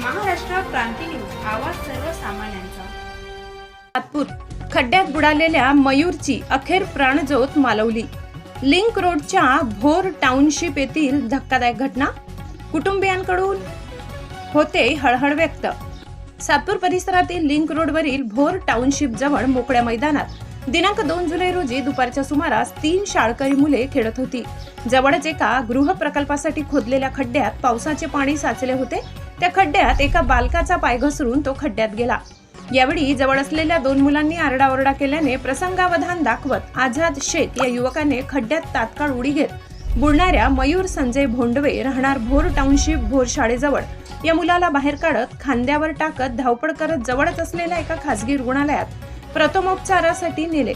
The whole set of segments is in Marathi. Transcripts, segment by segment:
क्रांती न्यूज. आवाज सर्वसामान्यांचा. नागपूर. खड्ड्यात बुडालेल्या मयूरची अखेर प्राणज्योत मालवली. लिंक रोडच्या भोर टाउनशिप येथील धक्कादायक घटना कुटुंबियांकडून होते हळहळ व्यक्त. सातपूर परिसरातील लिंक रोडवरील भोर टाउनशिप जवळ मोकळ्या मैदानात दिनांक दोन जुलै रोजी दुपारच्या सुमारास तीन शाळकरी मुले खेळत होती. जवळच एका गृह प्रकल्पासाठी खोदलेल्या खड्ड्यात पावसाचे पाणी साचले होते. त्या खड्ड्यात एका बालकाचा पाय घसरून तो खड्ड्यात गेला. यावेळी जवळ असलेल्या दोन मुलांनी आरडाओरडा केल्याने प्रसंगावधान दाखवत आझाद शेख या युवकाने खड्ड्यात तात्काळ उडी घेत बुडणाऱ्या मयूर संजय भोंडवे राहणार भोर टाउनशिप भोर शाळेजवळ या मुलाला बाहेर काढत खांद्यावर टाकत धावपळ करत जवळच असलेल्या एका खासगी रुग्णालयात प्रथमोपचारासाठी नेले.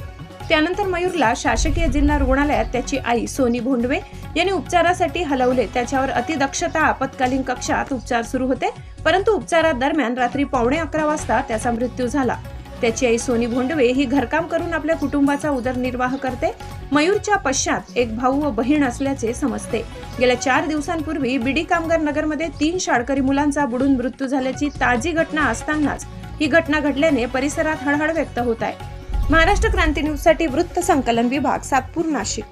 त्यानंतर मयूरला शासकीय जिल्हा रुग्णालयात त्याची आई सोनी भोंडवे यांनी उपचारासाठी हलवले. त्याच्यावर अतिदक्षता आपत्कालीन कक्षात उपचार सुरू होते. परंतु उपचारादरम्यान रात्री पावणे अकरा वाजता त्याचा मृत्यू झाला. त्याची आई सोनी भोंडवे ही घरकाम करून आपल्या कुटुंबाचा उदरनिर्वाह करते. मयूरच्या पश्चात एक भाऊ व बहीण असल्याचे समजते. गेल्या चार दिवसांपूर्वी बीडी कामगार नगरमध्ये तीन शाळकरी मुलांचा बुडून मृत्यू झाल्याची ताजी घटना असतानाच ही घटना घडल्याने परिसरात हळहळ व्यक्त होत आहे. महाराष्ट्र क्रांती न्यूजसाठी वृत्त संकलन विभाग सातपूर नाशिक.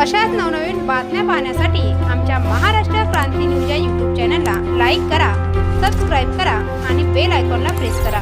अशाच नवनवीन बातम्या पाहण्यासाठी आमच्या महाराष्ट्र क्रांती न्यूज या यूट्यूब चॅनलला लाईक करा सबस्क्राईब करा आणि बेल आयकॉनला प्रेस करा.